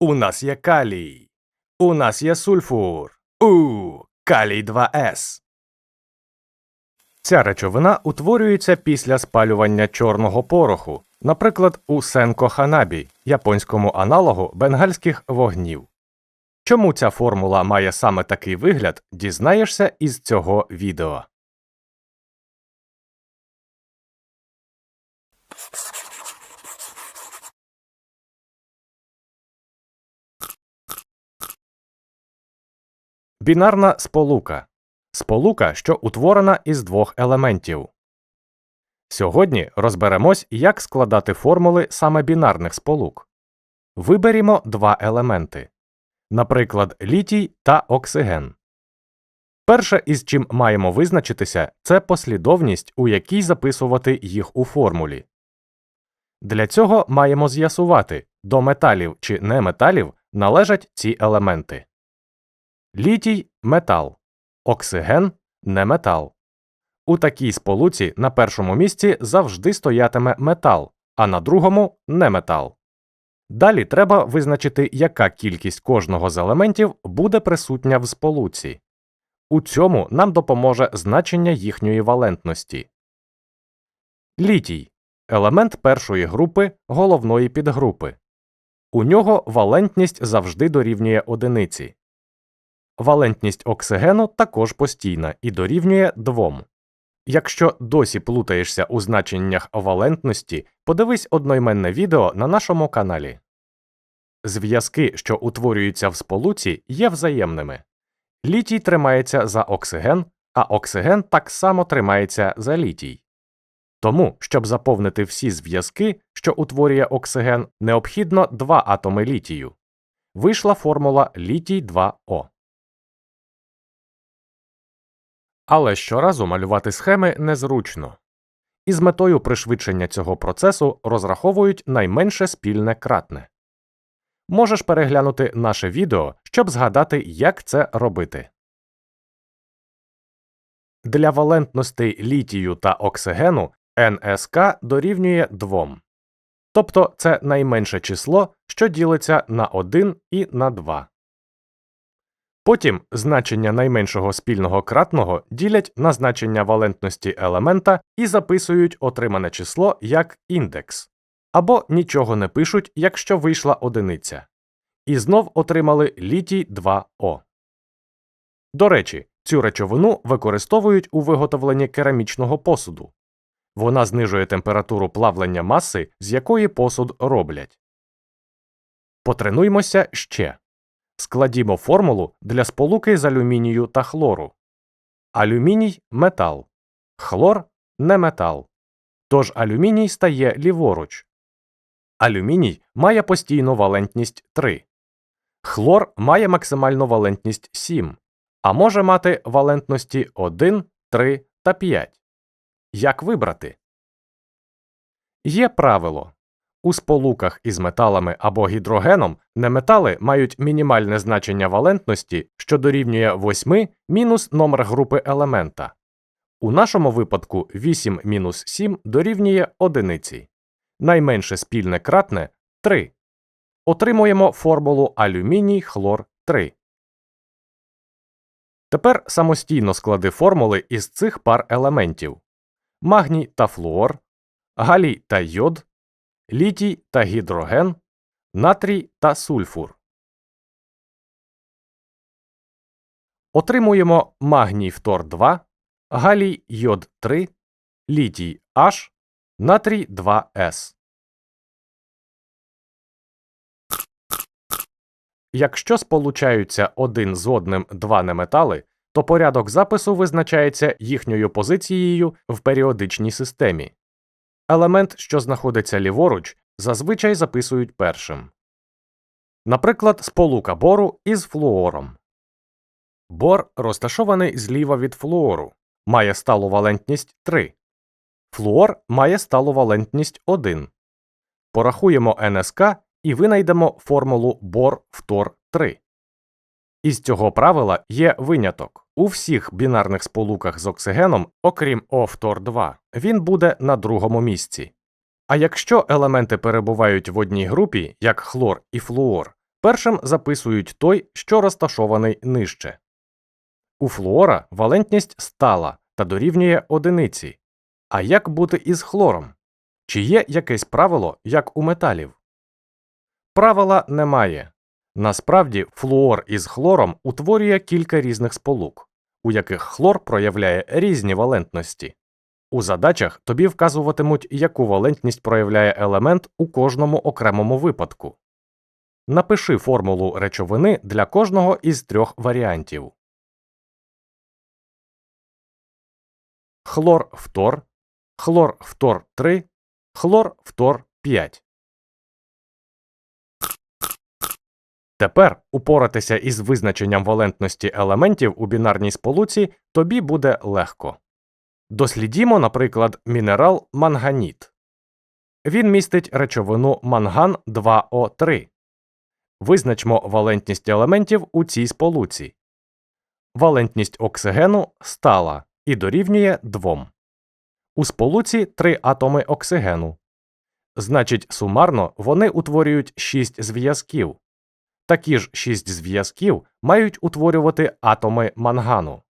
У нас є калій. У нас є сульфур. У калій 2С. Ця речовина утворюється після спалювання чорного пороху, наприклад, у сенко ханабі, японському аналогу бенгальських вогнів. Чому ця формула має саме такий вигляд, дізнаєшся із цього відео. Бінарна сполука сполука, що утворена із двох елементів. Сьогодні розберемось, як складати формули саме бінарних сполук. Виберімо два елементи, наприклад, літій та оксиген. Перше, із чим маємо визначитися, це послідовність, у якій записувати їх у формулі. Для цього маємо з'ясувати, до металів чи неметалів належать ці елементи. Літій метал, оксиген неметал. У такій сполуці на першому місці завжди стоятиме метал, а на другому неметал. Далі треба визначити, яка кількість кожного з елементів буде присутня в сполуці. У цьому нам допоможе значення їхньої валентності. Літій елемент першої групи головної підгрупи. У нього валентність завжди дорівнює одиниці. Валентність оксигену також постійна і дорівнює 2. Якщо досі плутаєшся у значеннях валентності, подивись одноіменне відео на нашому каналі. Зв'язки, що утворюються в сполуці, є взаємними. Літій тримається за оксиген, а оксиген так само тримається за літій. Тому, щоб заповнити всі зв'язки, що утворює оксиген, необхідно два атоми літію. Вийшла формула літій 2О. Але щоразу малювати схеми незручно. І з метою пришвидшення цього процесу розраховують найменше спільне кратне. Можеш переглянути наше відео, щоб згадати, як це робити. Для валентностей літію та оксигену НСК дорівнює 2. Тобто це найменше число, що ділиться на 1 і на 2. Потім значення найменшого спільного кратного ділять на значення валентності елемента і записують отримане число як індекс, або нічого не пишуть, якщо вийшла одиниця. І знов отримали літій 2О. До речі, цю речовину використовують у виготовленні керамічного посуду. Вона знижує температуру плавлення маси, з якої посуд роблять. Потренуймося ще. Складімо формулу для сполуки з алюмінію та хлору. Алюміній метал, хлор не метал. Тож алюміній стає ліворуч. Алюміній має постійну валентність 3. Хлор має максимальну валентність 7, а може мати валентності 1, 3 та 5. Як вибрати? Є правило у сполуках із металами або гідрогеном неметали мають мінімальне значення валентності, що дорівнює 8 мінус номер групи елемента. У нашому випадку 8 мінус 7 дорівнює одиниці. Найменше спільне кратне 3. Отримуємо формулу алюміній хлор 3. Тепер самостійно склади формули із цих пар елементів магній та флуор, галій та йод, літій та гідроген, натрій та сульфур. Отримуємо магній фтор 2, галій йод 3, літій H, натрій 2С. Якщо сполучаються один з одним два неметали, то порядок запису визначається їхньою позицією в періодичній системі. Елемент, що знаходиться ліворуч, зазвичай записують першим. Наприклад, сполука бору із флуором. Бор розташований зліва від флуору, має сталу валентність 3. Флуор має сталу валентність 1. Порахуємо НСК і винайдемо формулу бор фтор 3. Із цього правила є виняток. У всіх бінарних сполуках з оксигеном, окрім офтор 2, він буде на другому місці. А якщо елементи перебувають в одній групі, як хлор і флуор, Першим записують той, що розташований нижче. У флуора валентність стала та дорівнює одиниці. А як бути із хлором? Чи є якесь правило, як у металів? Правила немає. Насправді, флуор із хлором утворює кілька різних сполук, у яких хлор проявляє різні валентності. У задачах тобі вказуватимуть, яку валентність проявляє елемент у кожному окремому випадку. Напиши формулу речовини для кожного із трьох варіантів. Хлор фтор, хлор фтор 3, хлор фтор 5. Тепер упоратися із визначенням валентності елементів у бінарній сполуці тобі буде легко. Дослідімо, наприклад, мінерал манганіт. Він містить речовину манган 2О3. Визначмо валентність елементів у цій сполуці. Валентність оксигену стала і дорівнює 2. У сполуці 3 атоми оксигену. Значить, сумарно вони утворюють 6 зв'язків. Такі ж 6 зв'язків мають утворювати атоми мангану.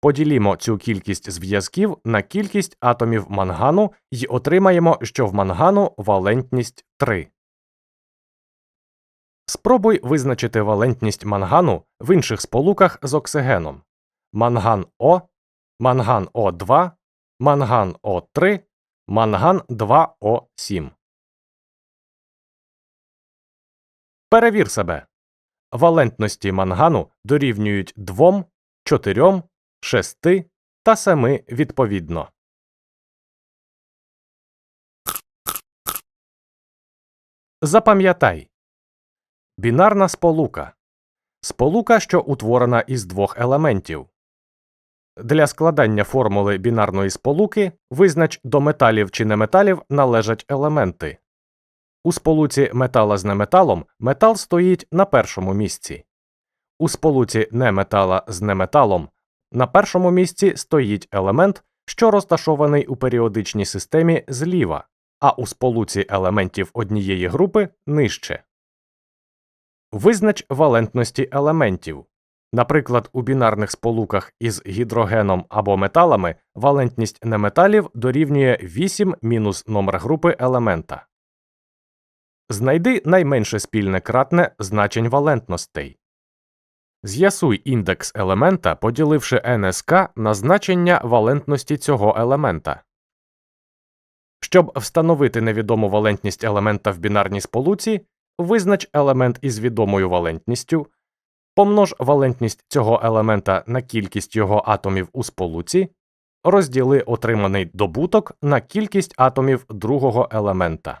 Поділімо цю кількість зв'язків на кількість атомів мангану і отримаємо, що в мангану валентність 3. Спробуй визначити валентність мангану в інших сполуках з оксигеном. Манган О, манган О2, манган О3, манган 2О7. Перевір себе. Валентності мангану дорівнюють 2, 4, 6 та 7 відповідно. Запам'ятай. Бінарна сполука. Сполука, що утворена із двох елементів. Для складання формули бінарної сполуки визнач до металів чи неметалів належать елементи. У сполуці метала з неметалом метал стоїть на першому місці. У сполуці неметала з неметалом на першому місці стоїть елемент, що розташований у періодичній системі зліва, а у сполуці елементів однієї групи нижче. Визнач валентності елементів. Наприклад, у бінарних сполуках із гідрогеном або металами валентність неметалів дорівнює 8 мінус номер групи елемента. Знайди найменше спільне кратне значень валентностей. З'ясуй індекс елемента, поділивши НСК на значення валентності цього елемента. Щоб встановити невідому валентність елемента в бінарній сполуці, визнач елемент із відомою валентністю, помнож валентність цього елемента на кількість його атомів у сполуці, розділи отриманий добуток на кількість атомів другого елемента.